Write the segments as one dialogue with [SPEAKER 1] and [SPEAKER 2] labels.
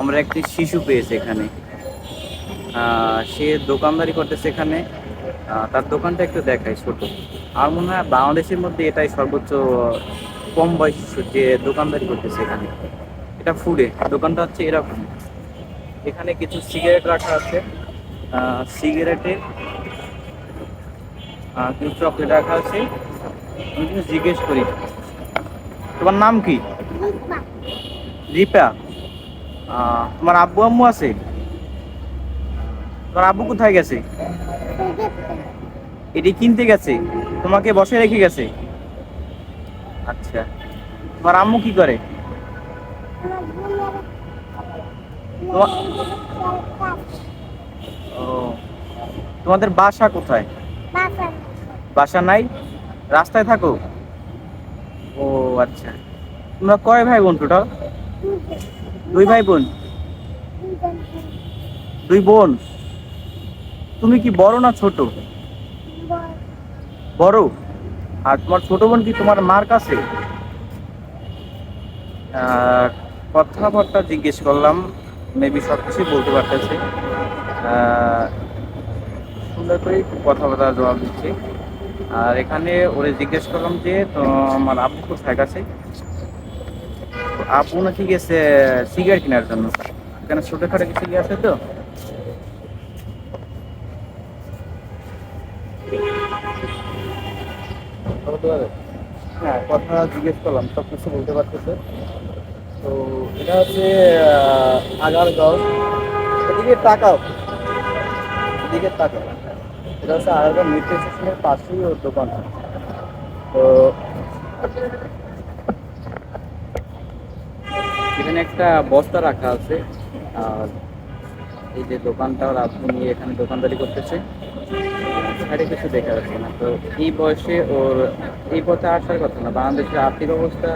[SPEAKER 1] আমরা একটি শিশু পেয়েছি এখানে। সে দোকানদারি করতেছে এখানে। তার দোকানটা একটু দেখায় ছোট। আর মনে হয় বাংলাদেশের মধ্যে এটাই সর্বোচ্চ কম বয়সী যে দোকানদারি করতেছে এখানে। এটা ফুডে দোকানটা হচ্ছে এরকম। এখানে কিছু সিগারেট রাখা আছে। সিগারেটে কিছু চকলেট রাখা আছে। আমি জিজ্ঞেস করি। তোমার নাম কি? রিপা। তোমার আব্বু আম্মু আছে? তোমার আব্বু কোথায় গেছে? এটি কিনতে গেছে? তোমাকে বসে রেখে গেছে? আচ্ছা। তোমার আম্মু কি করে? তোমার- ও তোমাদের বাসা কোথায়? বাসা নাই? রাস্তায় থাকো। ও আচ্ছা। তোমরা কয় ভাই বোন টোটাল দুই ভাই বোন দুই বোন? তুমি কি বড় না ছোট? বড়। আর তোমার ছোট বোন কি তোমার মার কাছে? কথাবার্তা জিজ্ঞেস করলাম মেবি সব কিছুই বলতে পারতেছে। সুন্দর করে কথাবার্তা জবাব দিচ্ছে। আর এখানে ওরে জিজ্ঞেস করলাম যে তো আমার আব্বু কোথায় তো আব্বু নাকি গেছে সিগারেট কেনার জন্য। এখানে ছোটখাটো কিছু আছে তো? হ্যাঁ কথা জিজ্ঞেস করলাম সব কিছু বলতে পারতেছে। তো এটা হচ্ছে আহ, আগারগাঁও এদিকে তাকাও। এদিকে তাকাও। এটা হচ্ছে আগারগাঁও মেট্রো স্টেশনের পাশেই ওর দোকান। তো এখানে একটা বস্তা রাখা আছে। আর এই যে দোকানটা আপনি এখানে দোকানদারি করতেছে। সাইডে কিছু দেখা যাচ্ছে না। তো এই বয়সে ওর, এই পথে আসার কথা না। বাংলাদেশের আর্থিক অবস্থা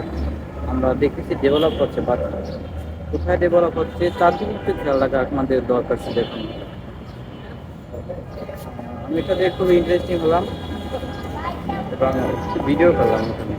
[SPEAKER 1] আমরা দেখতেছি ডেভেলপ হচ্ছে বাট কোথায় ডেভেলপ হচ্ছে তার দিকে খেয়াল রাখা আমাদের দরকার ছিল এখন। আমি এটা দেখে খুব ইন্টারেস্টিং হলাম। এবং ভিডিও করলাম ওখানে